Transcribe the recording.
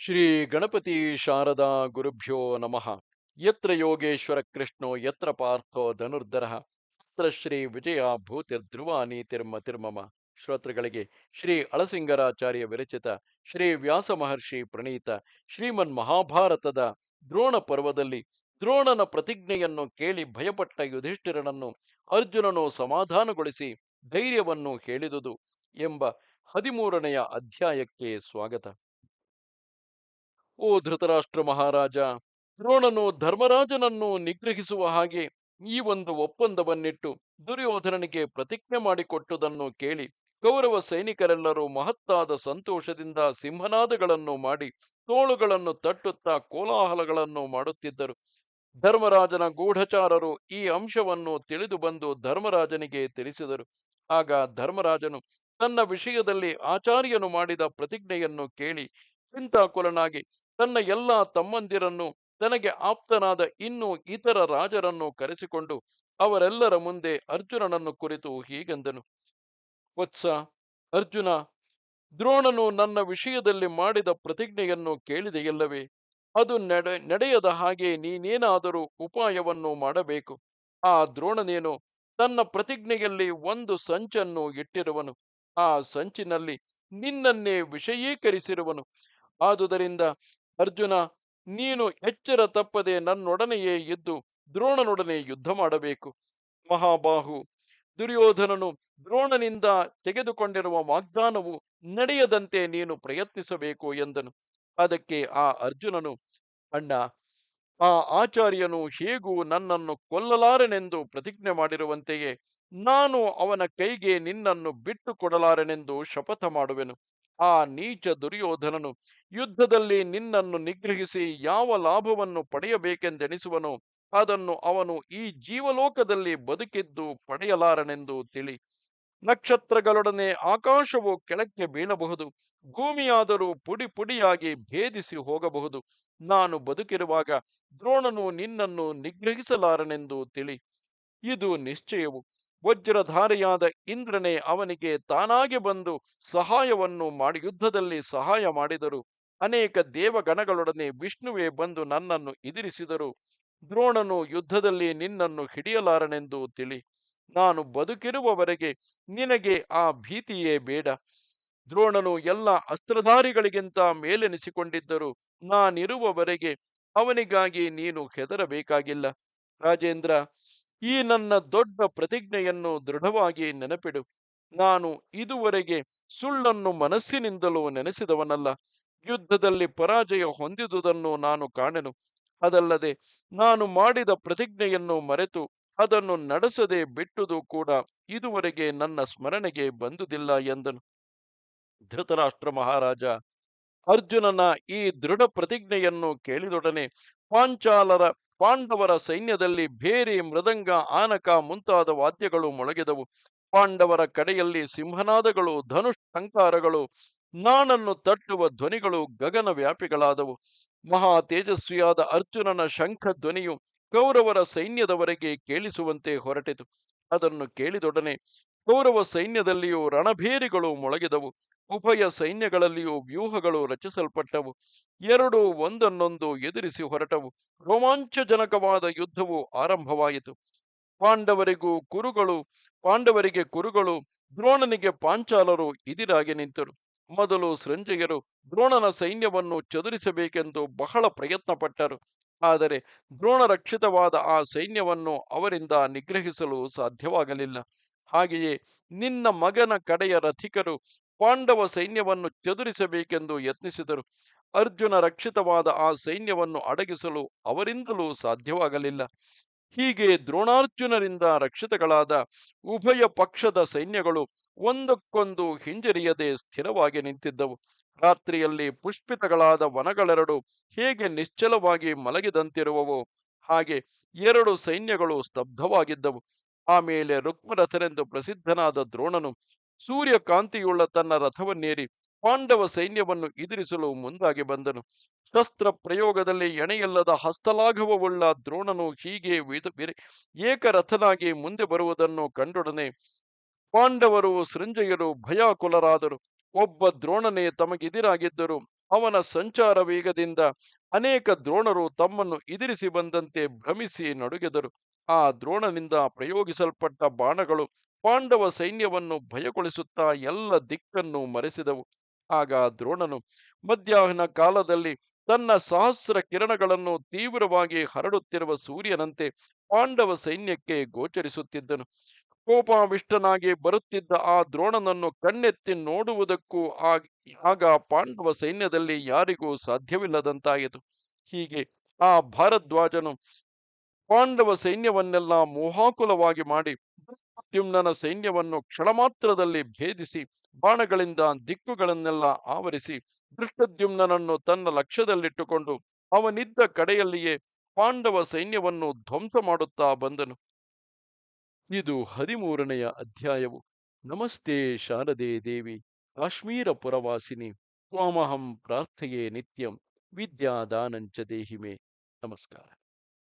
ಶ್ರೀ ಗಣಪತಿ ಶಾರದಾ ಗುರುಭ್ಯೋ ನಮಃ. ಯತ್ರ ಯೋಗೇಶ್ವರ ಕೃಷ್ಣೋ, ಯತ್ರ ಪಾರ್ಥೋ ಧನುರ್ಧರ, ಯತ್ರ ಶ್ರೀ ವಿಜಯ ಭೂತಿರ್ಧ್ರುವ ನೀತಿರ್ಮತಿರ್ಮಮ ಶ್ರೋತೃಗಳಿಗೆ ಶ್ರೀ ಅಳಸಿಂಗರಾಚಾರ್ಯ ವಿರಚಿತ ಶ್ರೀ ವ್ಯಾಸ ಮಹರ್ಷಿ ಪ್ರಣೀತ ಶ್ರೀಮನ್ ಮಹಾಭಾರತದ ದ್ರೋಣ ಪರ್ವದಲ್ಲಿ ದ್ರೋಣನ ಪ್ರತಿಜ್ಞೆಯನ್ನು ಕೇಳಿ ಭಯಪಟ್ಟ ಯುಧಿಷ್ಠಿರನನ್ನು ಅರ್ಜುನನು ಸಮಾಧಾನಗೊಳಿಸಿ ಧೈರ್ಯವನ್ನು ಹೇಳಿದುದು ಎಂಬ ಹದಿಮೂರನೆಯ ಅಧ್ಯಾಯಕ್ಕೆ ಸ್ವಾಗತ. ಓ ಧೃತರಾಷ್ಟ್ರ ಮಹಾರಾಜ, ದ್ರೋಣನು ಧರ್ಮರಾಜನನ್ನು ನಿಗ್ರಹಿಸುವ ಹಾಗೆ ಈ ಒಂದು ಒಪ್ಪಂದವನ್ನಿಟ್ಟು ದುರ್ಯೋಧನನಿಗೆ ಪ್ರತಿಜ್ಞೆ ಮಾಡಿಕೊಟ್ಟುದನ್ನು ಕೇಳಿ ಕೌರವ ಸೈನಿಕರೆಲ್ಲರೂ ಮಹತ್ತಾದ ಸಂತೋಷದಿಂದ ಸಿಂಹನಾದಗಳನ್ನು ಮಾಡಿ ತೋಳುಗಳನ್ನು ತಟ್ಟುತ್ತಾ ಕೋಲಾಹಲಗಳನ್ನು ಮಾಡುತ್ತಿದ್ದರು. ಧರ್ಮರಾಜನ ಗೂಢಚಾರರು ಈ ಅಂಶವನ್ನು ತಿಳಿದು ಬಂದು ಧರ್ಮರಾಜನಿಗೆ ತಿಳಿಸಿದರು. ಆಗ ಧರ್ಮರಾಜನು ತನ್ನ ವಿಷಯದಲ್ಲಿ ಆಚಾರ್ಯನು ಮಾಡಿದ ಪ್ರತಿಜ್ಞೆಯನ್ನು ಕೇಳಿ ಚಿಂತಾಕುಲನಾಗಿ ತನ್ನ ಎಲ್ಲ ತಮ್ಮಂದಿರನ್ನು, ತನಗೆ ಆಪ್ತನಾದ ಇನ್ನೂ ಇತರ ರಾಜರನ್ನು ಕರೆಸಿಕೊಂಡು ಅವರೆಲ್ಲರ ಮುಂದೆ ಅರ್ಜುನನನ್ನು ಕುರಿತು ಹೀಗೆಂದನು. ವತ್ಸ, ಅರ್ಜುನ, ದ್ರೋಣನು ನನ್ನ ವಿಷಯದಲ್ಲಿ ಮಾಡಿದ ಪ್ರತಿಜ್ಞೆಯನ್ನು ಕೇಳಿದೆಯಲ್ಲವೇ? ಅದು ನಡೆ, ನಡೆಯದ ಹಾಗೆ ನೀನೇನಾದರೂ ಉಪಾಯವನ್ನು ಮಾಡಬೇಕು? ಆ ದ್ರೋಣನೇನು ತನ್ನ ಪ್ರತಿಜ್ಞೆಯಲ್ಲಿ ಒಂದು ಸಂಚನ್ನು ಇಟ್ಟಿರುವನು. ಆ ಸಂಚಿನಲ್ಲಿ ನಿನ್ನನ್ನೇ ವಿಷಯೀಕರಿಸಿರುವನು. ಆದುದರಿಂದ ಅರ್ಜುನ, ನೀನು ಎಚ್ಚರ ತಪ್ಪದೆ ನನ್ನೊಡನೆಯೇ ಇದ್ದು ದ್ರೋಣನೊಡನೆ ಯುದ್ಧ ಮಾಡಬೇಕು. ಮಹಾಬಾಹು, ದುರ್ಯೋಧನನು ದ್ರೋಣನಿಂದ ತೆಗೆದುಕೊಂಡಿರುವ ವಾಗ್ದಾನವು ನಡೆಯದಂತೆ ನೀನು ಪ್ರಯತ್ನಿಸಬೇಕು ಎಂದನು. ಅದಕ್ಕೆ ಆ ಅರ್ಜುನನು, ಅಣ್ಣ, ಆ ಆಚಾರ್ಯನು ಹೇಗೂ ನನ್ನನ್ನು ಕೊಲ್ಲಲಾರೆನೆಂದು ಪ್ರತಿಜ್ಞೆ ಮಾಡಿರುವಂತೆಯೇ ನಾನು ಅವನ ಕೈಗೆ ನಿನ್ನನ್ನು ಬಿಟ್ಟು ಕೊಡಲಾರನೆಂದು ಶಪಥ ಮಾಡುವೆನು. ಆ ನೀಚ ದುರ್ಯೋಧನನು ಯುದ್ಧದಲ್ಲಿ ನಿನ್ನನ್ನು ನಿಗ್ರಹಿಸಿ ಯಾವ ಲಾಭವನ್ನು ಪಡೆಯಬೇಕೆಂದೆಣಿಸುವನು, ಅದನ್ನು ಅವನು ಈ ಜೀವಲೋಕದಲ್ಲಿ ಬದುಕಿದ್ದು ಪಡೆಯಲಾರನೆಂದು ತಿಳಿ. ನಕ್ಷತ್ರಗಳೊಡನೆ ಆಕಾಶವು ಕೆಳಕ್ಕೆ ಬೀಳಬಹುದು, ಭೂಮಿಯಾದರೂ ಪುಡಿ ಪುಡಿಯಾಗಿ ಭೇದಿಸಿ ಹೋಗಬಹುದು. ನಾನು ಬದುಕಿರುವಾಗ ದ್ರೋಣನು ನಿನ್ನನ್ನು ನಿಗ್ರಹಿಸಲಾರನೆಂದು ತಿಳಿ. ಇದು ನಿಶ್ಚಯವು. ವಜ್ರಧಾರಿಯಾದ ಇಂದ್ರನೇ ಅವನಿಗೆ ತಾನಾಗಿ ಬಂದು ಸಹಾಯವನ್ನು ಮಾಡಿ ಯುದ್ಧದಲ್ಲಿ ಸಹಾಯ ಮಾಡಿದರು. ಅನೇಕ ದೇವಗಣಗಳೊಡನೆ ವಿಷ್ಣುವೇ ಬಂದು ನನ್ನನ್ನು ಎದುರಿಸಿದರು. ದ್ರೋಣನು ಯುದ್ಧದಲ್ಲಿ ನಿನ್ನನ್ನು ಹಿಡಿಯಲಾರನೆಂದು ತಿಳಿ. ನಾನು ಬದುಕಿರುವವರೆಗೆ ನಿನಗೆ ಆ ಭೀತಿಯೇ ಬೇಡ. ದ್ರೋಣನು ಎಲ್ಲ ಅಸ್ತ್ರಧಾರಿಗಳಿಗಿಂತ ಮೇಲೆನಿಸಿಕೊಂಡಿದ್ದರು. ನಾನಿರುವವರೆಗೆ ಅವನಿಗಾಗಿ ನೀನು ಹೆದರಬೇಕಾಗಿಲ್ಲ. ರಾಜೇಂದ್ರ ಈ ನನ್ನ ದೊಡ್ಡ ಪ್ರತಿಜ್ಞೆಯನ್ನು ದೃಢವಾಗಿ ನೆನಪಿಡು. ನಾನು ಇದುವರೆಗೆ ಸುಳ್ಳನ್ನು ಮನಸ್ಸಿನಿಂದಲೂ ನೆನೆಸಿದವನಲ್ಲ. ಯುದ್ಧದಲ್ಲಿ ಪರಾಜಯ ಹೊಂದಿದುದನ್ನು ನಾನು ಕಾಣೆನು. ಅದಲ್ಲದೆ ನಾನು ಮಾಡಿದ ಪ್ರತಿಜ್ಞೆಯನ್ನು ಮರೆತು ಅದನ್ನು ನಡೆಸದೆ ಬಿಟ್ಟುದು ಕೂಡ ಇದುವರೆಗೆ ನನ್ನ ಸ್ಮರಣೆಗೆ ಬಂದುದಿಲ್ಲ ಎಂದನು. ಧೃತರಾಷ್ಟ್ರ ಮಹಾರಾಜ, ಅರ್ಜುನನ ಈ ದೃಢ ಪ್ರತಿಜ್ಞೆಯನ್ನು ಕೇಳಿದೊಡನೆ ಪಾಂಚಾಲರ ಪಾಂಡವರ ಸೈನ್ಯದಲ್ಲಿ ಬೇರೆ ಮೃದಂಗ ಆನಕ ಮುಂತಾದ ವಾದ್ಯಗಳು ಮೊಳಗಿದವು. ಪಾಂಡವರ ಕಡೆಯಲ್ಲಿ ಸಿಂಹನಾದಗಳು, ಧನುಷ್ ಸಂಕಾರಗಳು ನಾನನ್ನು ತಟ್ಟುವ ಧ್ವನಿಗಳು ಗಗನ ವ್ಯಾಪಿಗಳಾದವು. ಮಹಾ ತೇಜಸ್ವಿಯಾದ ಅರ್ಜುನನ ಶಂಖ ಧ್ವನಿಯು ಕೌರವರ ಸೈನ್ಯದವರೆಗೆ ಕೇಳಿಸುವಂತೆ ಹೊರಟಿತು. ಅದನ್ನು ಕೇಳಿದೊಡನೆ ಕೌರವ ಸೈನ್ಯದಲ್ಲಿಯೂ ರಣಭೇರಿಗಳು ಮೊಳಗಿದವು. ಉಭಯ ಸೈನ್ಯಗಳಲ್ಲಿಯೂ ವ್ಯೂಹಗಳು ರಚಿಸಲ್ಪಟ್ಟವು. ಎರಡು ಒಂದನ್ನೊಂದು ಎದುರಿಸಿ ಹೊರಟವು. ರೋಮಾಂಚಜನಕವಾದ ಯುದ್ಧವು ಆರಂಭವಾಯಿತು. ಪಾಂಡವರಿಗೂ ಕುರುಗಳು, ಪಾಂಡವರಿಗೆ ಕುರುಗಳು, ದ್ರೋಣನಿಗೆ ಪಾಂಚಾಲರು ಇದಿರಾಗಿ ನಿಂತರು. ಮೊದಲು ಸೃಂಜಯರು ದ್ರೋಣನ ಸೈನ್ಯವನ್ನು ಚದುರಿಸಬೇಕೆಂದು ಬಹಳ ಪ್ರಯತ್ನ ಪಟ್ಟರು ಆದರೆ ದ್ರೋಣ ರಕ್ಷಿತವಾದ ಆ ಸೈನ್ಯವನ್ನು ಅವರಿಂದ ನಿಗ್ರಹಿಸಲು ಸಾಧ್ಯವಾಗಲಿಲ್ಲ. ಹಾಗೆಯೇ ನಿನ್ನ ಮಗನ ಕಡೆಯ ರಥಿಕರು ಪಾಂಡವ ಸೈನ್ಯವನ್ನು ಚದುರಿಸಬೇಕೆಂದು ಯತ್ನಿಸಿದರು. ಅರ್ಜುನ ರಕ್ಷಿತವಾದ ಆ ಸೈನ್ಯವನ್ನು ಅಡಗಿಸಲು ಅವರಿಂದಲೂ ಸಾಧ್ಯವಾಗಲಿಲ್ಲ. ಹೀಗೆ ದ್ರೋಣಾರ್ಜುನರಿಂದ ರಕ್ಷಿತಗಳಾದ ಉಭಯ ಪಕ್ಷದ ಸೈನ್ಯಗಳು ಒಂದಕ್ಕೊಂದು ಹಿಂಜರಿಯದೆ ಸ್ಥಿರವಾಗಿ ನಿಂತಿದ್ದವು. ರಾತ್ರಿಯಲ್ಲಿ ಪುಷ್ಪಿತಗಳಾದ ವನಗಳೆರಡು ಹೇಗೆ ನಿಶ್ಚಲವಾಗಿ ಮಲಗಿದಂತಿರುವವು ಹಾಗೆ ಎರಡು ಸೈನ್ಯಗಳು ಸ್ತಬ್ಧವಾಗಿದ್ದವು. ಆಮೇಲೆ ರುಕ್ಮರಥನೆಂದು ಪ್ರಸಿದ್ಧನಾದ ದ್ರೋಣನು ಸೂರ್ಯಕಾಂತಿಯುಳ್ಳ ತನ್ನ ರಥವನ್ನೇರಿ ಪಾಂಡವ ಸೈನ್ಯವನ್ನು ಎದುರಿಸಲು ಮುಂದಾಗಿ ಬಂದನು. ಶಸ್ತ್ರ ಪ್ರಯೋಗದಲ್ಲಿ ಎಣೆಯಲ್ಲದ ಹಸ್ತಲಾಘವವುಳ್ಳ ದ್ರೋಣನು ಹೀಗೆ ಏಕರಥನಾಗಿ ಮುಂದೆ ಬರುವುದನ್ನು ಕಂಡೊಡನೆ ಪಾಂಡವರು ಸೃಂಜಯರು ಭಯಾಕುಲರಾದರು. ಒಬ್ಬ ದ್ರೋಣನೇ ತಮಗೆದಿರಾಗಿದ್ದರು. ಅವನ ಸಂಚಾರ ವೇಗದಿಂದ ಅನೇಕ ದ್ರೋಣರು ತಮ್ಮನ್ನು ಎದುರಿಸಿ ಬಂದಂತೆ ಭ್ರಮಿಸಿ ನಡುಗೆದರು. ಆ ದ್ರೋಣನಿಂದ ಪ್ರಯೋಗಿಸಲ್ಪಟ್ಟ ಬಾಣಗಳು ಪಾಂಡವ ಸೈನ್ಯವನ್ನು ಭಯಗೊಳಿಸುತ್ತಾ ಎಲ್ಲ ದಿಕ್ಕನ್ನು ಮರೆಸಿದವು. ಆಗ ದ್ರೋಣನು ಮಧ್ಯಾಹ್ನ ಕಾಲದಲ್ಲಿ ತನ್ನ ಸಹಸ್ರ ಕಿರಣಗಳನ್ನು ತೀವ್ರವಾಗಿ ಹರಡುತ್ತಿರುವ ಸೂರ್ಯನಂತೆ ಪಾಂಡವ ಸೈನ್ಯಕ್ಕೆ ಗೋಚರಿಸುತ್ತಿದ್ದನು. ಕೋಪಾವಿಷ್ಟನಾಗಿ ಬರುತ್ತಿದ್ದ ಆ ದ್ರೋಣನನ್ನು ಕಣ್ಣೆತ್ತಿ ನೋಡುವುದಕ್ಕೂ ಆಗ್- ಪಾಂಡವ ಸೈನ್ಯದಲ್ಲಿ ಯಾರಿಗೂ ಸಾಧ್ಯವಿಲ್ಲದಂತಾಯಿತು. ಹೀಗೆ ಆ ಭಾರದ್ವಾಜನು ಪಾಂಡವ ಸೈನ್ಯವನ್ನೆಲ್ಲ ಮೋಹಾಕುಲವಾಗಿ ಮಾಡಿ ಪ್ರತ್ಯುಮ್ನ ಸೈನ್ಯವನ್ನು ಕ್ಷಣಮಾತ್ರದಲ್ಲಿ ಭೇದಿಸಿ, ಬಾಣಗಳಿಂದ ದಿಕ್ಕುಗಳನ್ನೆಲ್ಲ ಆವರಿಸಿ ದೃಷ್ಟದ್ಯುಮ್ನನನ್ನು ತನ್ನ ಲಕ್ಷ್ಯದಲ್ಲಿಟ್ಟುಕೊಂಡು ಅವನಿದ್ದ ಕಡೆಯಲ್ಲಿಯೇ ಪಾಂಡವ ಸೈನ್ಯವನ್ನು ಧ್ವಂಸ ಮಾಡುತ್ತಾ ಬಂದನು. ಇದು ಹದಿಮೂರನೆಯ ಅಧ್ಯಾಯವು. ನಮಸ್ತೆ ಶಾರದೆ ದೇವಿ, ಕಾಶ್ಮೀರ ಪುರವಾಸಿನಿ, ತ್ವಾಮಹಂ ಪ್ರಾರ್ಥೆಯೇ ನಿತ್ಯಂ, ವಿದ್ಯಾದಾನಂಚ ದೇಹಿಮೆ. ನಮಸ್ಕಾರ.